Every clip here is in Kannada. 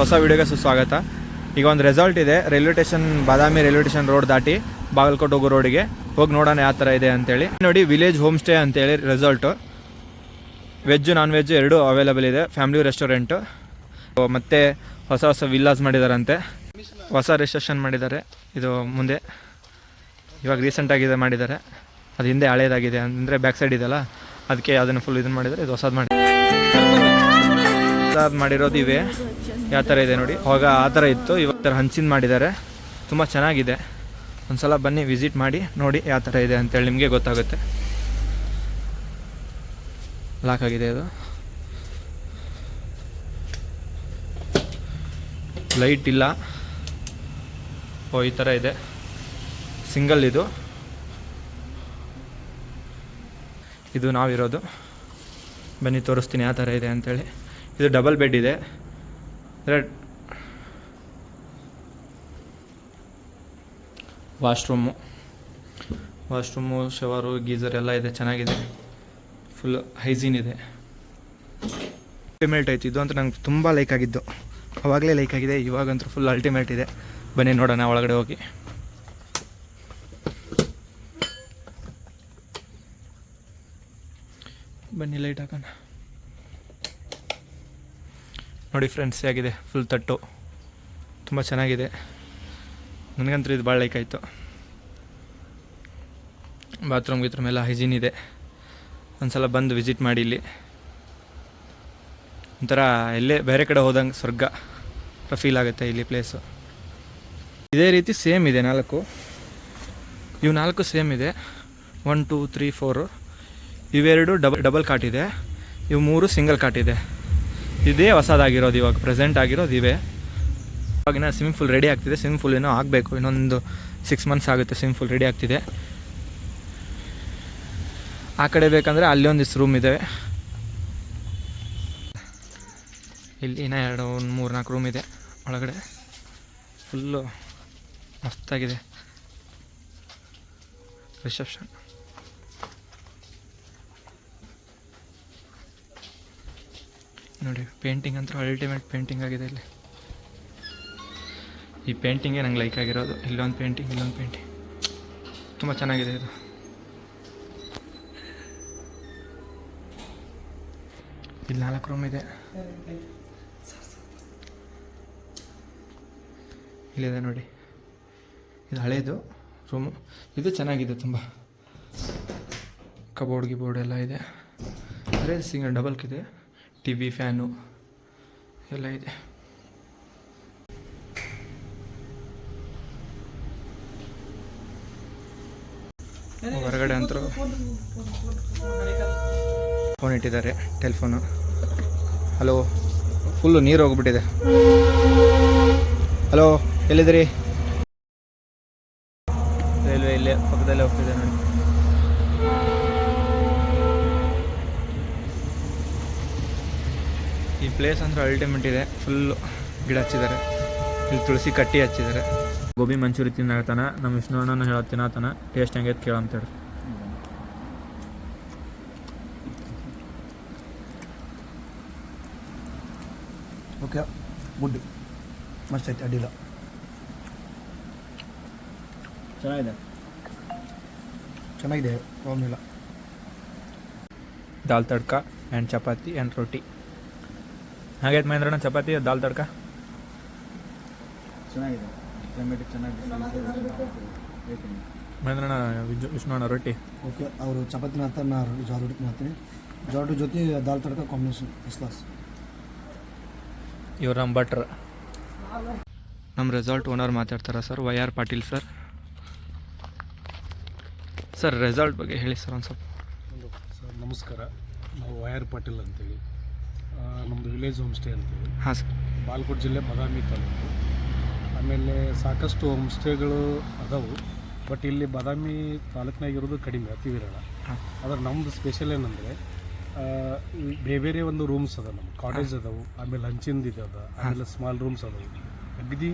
ಹೊಸ ವಿಡಿಯೋಗೆ ಸುಸ್ವಾಗತ. ಈಗ ಒಂದು ರೆಸಾರ್ಟ್ ಇದೆ. Railway station, Badami railway station road ದಾಟಿ ಬಾಗಲಕೋಟೆ ಹೋಗೋ ರೋಡಿಗೆ ಹೋಗಿ ನೋಡೋಣ ಯಾವ ಥರ ಇದೆ ಅಂತೇಳಿ. ನೋಡಿ ವಿಲೇಜ್ ಹೋಮ್ ಸ್ಟೇ ಅಂತೇಳಿ ರೆಸಾರ್ಟು ವೆಜ್ಜು ನಾನ್ ವೆಜ್ ಎರಡೂ ಅವೈಲೇಬಲ್ ಇದೆ. ಫ್ಯಾಮಿಲಿ ರೆಸ್ಟೋರೆಂಟು ಮತ್ತು ಹೊಸ ಹೊಸ ವಿಲ್ಲಾಸ್ ಮಾಡಿದಾರಂತೆ. ಹೊಸ ರಿಸೆಪ್ಷನ್ ಮಾಡಿದ್ದಾರೆ. ಇದು ಮುಂದೆ. ಇವಾಗ ರೀಸೆಂಟಾಗಿ ಇದೆ ಮಾಡಿದ್ದಾರೆ. ಅದು ಹಿಂದೆ ಹಳೇದಾಗಿದೆ. ಅಂದರೆ ಬ್ಯಾಕ್ ಸೈಡ್ ಇದೆಯಲ್ಲ, ಅದಕ್ಕೆ ಅದನ್ನು ಫುಲ್ ಇದನ್ನು ಮಾಡಿದ್ದಾರೆ. ಇದು ಹೊಸದು ಮಾಡಿ ಹೊಸದು ಮಾಡಿರೋದು ಇವೆ. ಯಾವ ಥರ ಇದೆ ನೋಡಿ. ಅವಾಗ ಆ ಥರ ಇತ್ತು. ಇವಾಗ ಥರ ಹಂಚಿನ ಮಾಡಿದ್ದಾರೆ. ತುಂಬ ಚೆನ್ನಾಗಿದೆ. ಒಂದ್ಸಲ ಬನ್ನಿ, ವಿಸಿಟ್ ಮಾಡಿ, ನೋಡಿ ಯಾವ ಥರ ಇದೆ ಅಂತೇಳಿ ನಿಮಗೆ ಗೊತ್ತಾಗುತ್ತೆ. ಲಾಕ್ ಆಗಿದೆ ಅದು. ಲೈಟ್ ಇಲ್ಲ. ಓ, ಈ ಥರ ಇದೆ. ಸಿಂಗಲ್ ಇದು. ಇದು ನಾವಿರೋದು. ಬನ್ನಿ, ತೋರಿಸ್ತೀನಿ ಯಾವ ಥರ ಇದೆ ಅಂತೇಳಿ. ಇದು ಡಬಲ್ ಬೆಡ್ ಇದೆ. ವಾಶ್ರೂಮು ವಾಶ್ರೂಮು ಶವರು ಗೀಸರ್ ಎಲ್ಲ ಇದೆ, ಚೆನ್ನಾಗಿದೆ. ಫುಲ್ ಹೈಜೀನ್ ಇದೆ. ಅಲ್ಟಿಮೇಟ್ ಆಯ್ತು. ಇದು ಅಂತ ನಂಗೆ ತುಂಬ ಲೈಕ್ ಆಗಿದ್ದು. ಅವಾಗಲೇ ಲೈಕ್ ಆಗಿದೆ, ಇವಾಗಂತೂ ಫುಲ್ ಅಲ್ಟಿಮೇಟ್ ಇದೆ. ಬನ್ನಿ, ನೋಡೋಣ, ಒಳಗಡೆ ಹೋಗಿ. ಬನ್ನಿ ಲೈಟ್ ಹಾಕೋಣ. ನೋಡಿ ಫ್ರೆಂಡ್ಸ್ ಆಗಿದೆ ಫುಲ್ ತಟ್ಟು. ತುಂಬ ಚೆನ್ನಾಗಿದೆ. ನನಗಂತೂ ಇದು ಭಾಳ ಲೈಕ್ ಆಯಿತು. ಬಾತ್ರೂಮ್ ಗೀತ್ರೂಮ್ ಎಲ್ಲ ಹೈಜೀನ್ ಇದೆ. ಒಂದ್ಸಲ ಬಂದು ವಿಸಿಟ್ ಮಾಡಿ ಇಲ್ಲಿ. ಒಂಥರ ಎಲ್ಲೇ ಬೇರೆ ಕಡೆ ಹೋದಂಗೆ ಸ್ವರ್ಗ ಫೀಲ್ ಆಗುತ್ತೆ ಇಲ್ಲಿ ಪ್ಲೇಸು ಇದೇ ರೀತಿ ಸೇಮ್ ಇದೆ ನಾಲ್ಕು. ಇವು ನಾಲ್ಕು ಸೇಮ್ ಇದೆ. ಒನ್ ಟೂ ತ್ರೀ ಫೋರು ಇವೆರಡು ಡಬಲ್ ಡಬಲ್ ಕಾಟಿದೆ ಇವು ಮೂರು ಸಿಂಗಲ್ ಕಾಟ್ ಇದೆ ಹೊಸದಾಗಿರೋದು, ಇವಾಗ ಪ್ರೆಸೆಂಟ್ ಆಗಿರೋದು ಇವೆ. ಇವಾಗಿನ ಸ್ವಿಮ್ಮಿಂಗ್ ಫುಲ್ ರೆಡಿ ಆಗ್ತಿದೆ. ಸ್ವಿಮ್ಮಿಂಗ್ ಫುಲ್ ಏನೋ ಆಗಬೇಕು. ಇನ್ನೊಂದು ಸಿಕ್ಸ್ ಮಂತ್ಸ್ ಆಗುತ್ತೆ ಸ್ವಿಮ್ಮಿಂಗ್ ಫುಲ್ ರೆಡಿ ಆಗ್ತಿದೆ. ಆ ಕಡೆ ಬೇಕಂದರೆ ಅಲ್ಲಿ ಒಂದಿಷ್ಟು ರೂಮ್ ಇದೆ ಇಲ್ಲಿ ಇನ್ನೂ ಎರಡು, ಒಂದು ಮೂರು, ನಾಲ್ಕು ರೂಮ್ ಇದೆ ಒಳಗಡೆ. ಫುಲ್ಲು ಮಸ್ತಾಗಿದೆ. ರಿಸೆಪ್ಷನ್ ನೋಡಿ ಪೇಂಟಿಂಗ್ ಅಂತೂ ಅಲ್ಟಿಮೇಟ್ ಪೇಂಟಿಂಗ್ ಆಗಿದೆ ಇಲ್ಲಿ. ಈ ಪೇಂಟಿಂಗೇ ನಂಗೆ ಲೈಕ್ ಆಗಿರೋದು. ಇಲ್ಲೊಂದು ಪೇಂಟಿಂಗ್ ಇಲ್ಲೊಂದು ಪೇಂಟಿಂಗ್ ತುಂಬ ಚೆನ್ನಾಗಿದೆ ಇದು. ಇಲ್ಲಿ ನಾಲ್ಕು ರೂಮ್ ಇದೆ. ಇಲ್ಲಿದೆ ನೋಡಿ. ಇದು ಹಳೇದು ರೂಮು ಇದು ಚೆನ್ನಾಗಿದೆ ತುಂಬ. ಕಬೋರ್ಡ್ ಗಿಬೋರ್ಡ್ ಎಲ್ಲ ಇದೆ. ಅದೇ ಸಿಂಗಲ್ ಡಬಲ್ಕಿದೆ ಟಿ ವಿ ಫ್ಯಾನು ಎಲ್ಲ ಇದೆ. ಹೊರಗಡೆ ಅಂತೂ ಫೋನ್ ಇಟ್ಟಿದ್ದಾರೆ ಟೆಲಿಫೋನು ಹಲೋ ಫುಲ್ಲು ನೀರು ಹೋಗ್ಬಿಟ್ಟಿದೆ. ಹಲೋ ಎಲ್ಲಿದ್ದೀರಿ? ರೈಲ್ವೆ ಇಲ್ಲೇ ಪಕ್ಕದಲ್ಲೇ ಹೋಗ್ತಿದೆ ನೋಡಿ. ಈ ಪ್ಲೇಸ್ ಅಂದ್ರೆ ಅಲ್ಟಿಮೇಟ್ ಇದೆ. ಫುಲ್ಲು ಗಿಡ ಹಚ್ಚಿದ್ದಾರೆ. ಇಲ್ಲಿ ತುಳಸಿ ಕಟ್ಟಿ ಹಚ್ಚಿದ್ದಾರೆ. ಗೋಬಿ ಮಂಚೂರಿ ತಿನ್ನಾಗತ್ತಾನ ನಮ್ಮ ವಿಷ್ಣು ಅಣ್ಣನ ಹೇಳ ತಿನ್ನತಾನ ಟೇಸ್ಟ್ ಹೆಂಗೈತೆ ಕೇಳಂತೇಳಿ ಓಕೆ ಗುಡ್. ಮಸ್ತ್ ಐತೆ ಅಡ್ಡಿಲ್ಲ. ಚೆನ್ನಾಗಿದೆ. ಚೆನ್ನಾಗಿದೆ ಪ್ರಾಬ್ಲಮ್ ಇಲ್ಲ. ದಾಲ್ ತಡ್ಕ ಆ್ಯಂಡ್ ಚಪಾತಿ ಆ್ಯಂಡ್ ರೊಟ್ಟಿ ಹಾಗೈತೆ ಮಹೇಂದ್ರನ ಚಪಾತಿ ದಾಲ್ ತಡ್ಕ. ಚೆನ್ನಾಗಿದೆ. ಕ್ಲೈಮೇಟ್ ಚೆನ್ನಾಗಿದೆ. ಮಹೇಂದ್ರಣ್ಣ ವಿಜ್- ವಿಷ್ಣು ರೊಟ್ಟಿ. ಓಕೆ ಅವರು ಚಪಾತಿ ಮಾಡ್ತಾರೆ ನಾ ಜೋಳ ರೊಟ್ಟಿ ಮಾಡ್ತೀನಿ. ಜೋಳ ಜೊತೆ dal tadka combination first class ಇವ್ರು ನಮ್ಮ ಭಟ್ರ. ನಮ್ಮ ರೆಸಾರ್ಟ್ ಓನರ್ ಮಾತಾಡ್ತಾರ sir Y R Patil sir sir resort ಬಗ್ಗೆ ಹೇಳಿ ಸರ್ ಒಂದು ಸ್ವಲ್ಪ. ಸರ್ ನಮಸ್ಕಾರ. ನಾವು ವೈಆರ್ ಪಾಟೀಲ್ ಅಂತೇಳಿ. ನಮ್ಮದು ವಿಲೇಜ್ ಹೋಮ್ ಸ್ಟೇ ಅಂತೀವಿ. ಹಾಂ ಸರ್. ಬಾಲ್ಕೋಟ್ ಜಿಲ್ಲೆ ಬಾದಾಮಿ ತಾಲೂಕು. ಆಮೇಲೆ ಸಾಕಷ್ಟು ಹೋಮ್ ಸ್ಟೇಗಳು ಅದಾವು. ಬಟ್ ಇಲ್ಲಿ ಬಾದಾಮಿ ತಾಲೂಕಿನಾಗ ಇರೋದು ಕಡಿಮೆ ಅತಿ ವಿರಳ. ಆದರೆ ನಮ್ಮದು ಸ್ಪೆಷಲ್ ಏನಂದರೆ ಬೇರೆ ಬೇರೆ ಒಂದು ರೂಮ್ಸ್ ಅದ ನಮ್ಮ ಕಾಟೇಜ್ ಅದಾವು ಆಮೇಲೆ ಹಂಚಿಂದ ಇದೆ ಅದ ಆಮೇಲೆ ಸ್ಮಾಲ್ ರೂಮ್ಸ್ ಅದಾವು. ಅಗದಿ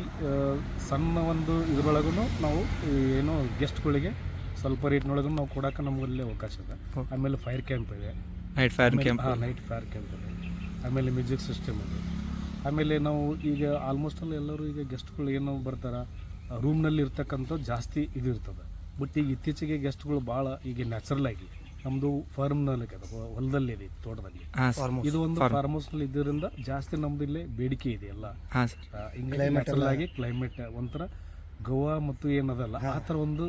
ಸಣ್ಣ ಒಂದು ಇದರೊಳಗೂ ನಾವು ಏನೋ ಗೆಸ್ಟ್ಗಳಿಗೆ ಸ್ವಲ್ಪ ರೇಟ್ನೊಳಗೂ ನಾವು ಕೊಡೋಕೆ ನಮಗಲ್ಲೇ ಅವಕಾಶ ಇದೆ ಆಮೇಲೆ ಫೈರ್ ಕ್ಯಾಂಪ್ ಇದೆ. Night fire camp. Night fire camp ಇದೆ. ಆಮೇಲೆ ಮ್ಯೂಸಿಕ್ ಸಿಸ್ಟಮ್ ಇದೆ ಆಮೇಲೆ ನಾವು ಈಗ ಆಲ್ಮೋಸ್ಟ್ ಅಲ್ಲಿ ಎಲ್ಲರೂ ಈಗ ಗೆಸ್ಟ್ಗಳು ಏನು ಬರ್ತಾರೆ ರೂಮ್ನಲ್ಲಿ ಇರ್ತಕ್ಕಂಥ ಜಾಸ್ತಿ ಇದು ಇರ್ತದೆ. ಬಟ್ ಈಗ ಇತ್ತೀಚೆಗೆ ಗೆಸ್ಟ್ಗಳು ಭಾಳ ಈಗ ನ್ಯಾಚುರಲ್ ಆಗಿ ನಮ್ಮದು ಫಾರ್ಮ್ನಲ್ಲಿ ಹೊಲದಲ್ಲಿ ಇದೆ ತೋಟದಲ್ಲಿ. ಇದು ಒಂದು ಫಾರ್ಮ್ ಹೌಸ್ನಲ್ಲಿ ಇದರಿಂದ ಜಾಸ್ತಿ ನಮ್ದು ಇಲ್ಲಿ ಬೇಡಿಕೆ ಇದೆ ಎಲ್ಲ. ನ್ಯಾಚುರಲ್ ಆಗಿ ಕ್ಲೈಮೇಟ್ ಒಂಥರ ಗೋವಾ ಮತ್ತು ಏನದಲ್ಲ ಆ ಥರ ಒಂದು.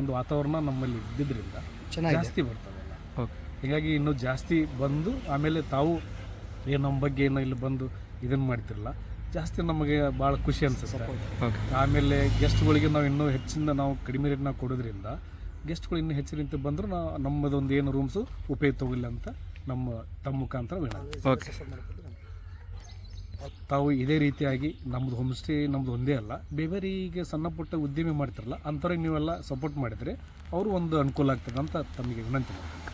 ಒಂದು ವಾತಾವರಣ ನಮ್ಮಲ್ಲಿ ಇದ್ದಿದ್ರಿಂದ ಚೆನ್ನಾಗಿದೆ. ಜಾಸ್ತಿ ಬರ್ತದೆ ಓಕೆ. ಹೀಗಾಗಿ ಇನ್ನೂ ಜಾಸ್ತಿ ಬಂದು ಆಮೇಲೆ ತಾವು ಏನು ನಮ್ಮ ಬಗ್ಗೆ ಏನೋ ಇಲ್ಲಿ ಬಂದು ಇದನ್ನು ಮಾಡ್ತಿರಲ್ಲ ಜಾಸ್ತಿ ನಮಗೆ ಭಾಳ ಖುಷಿ ಅನಿಸುತ್ತೆ. ಆಮೇಲೆ ಗೆಸ್ಟ್ಗಳಿಗೆ ನಾವು ಇನ್ನೂ ಹೆಚ್ಚಿನ ನಾವು ಕಡಿಮೆ ರೇಟ್ನ ಕೊಡೋದ್ರಿಂದ ಗೆಸ್ಟ್ಗಳು ಇನ್ನೂ ಹೆಚ್ಚು ರೀತಿ ಬಂದರೂ ನಾವು ನಮ್ಮದೊಂದು ಏನು ರೂಮ್ಸು ಉಪಯೋಗ ತಗೊಳ್ಳಿ ಅಂತ ನಮ್ಮ ತಮ್ಮ ಮುಖಾಂತರ ವಿಣ ಓಕೆ ತಾವು ಇದೇ ರೀತಿಯಾಗಿ ನಮ್ಮದು ಹೋಮ್ ಸ್ಟೇ ನಮ್ಮದು ಒಂದೇ ಅಲ್ಲ ಬೇರೆ ಈಗ ಸಣ್ಣ ಪುಟ್ಟ ಉದ್ಯಮಿ ಮಾಡ್ತಿರಲ್ಲ ಅಂಥವ್ರಿಗೆ ನೀವೆಲ್ಲ ಸಪೋರ್ಟ್ ಮಾಡಿದರೆ ಅವರು ಒಂದು ಅನುಕೂಲ ಆಗ್ತದೆ ಅಂತ ತಮಗೆ ವಿನಂತಿ ಮಾಡ್ತೀನಿ.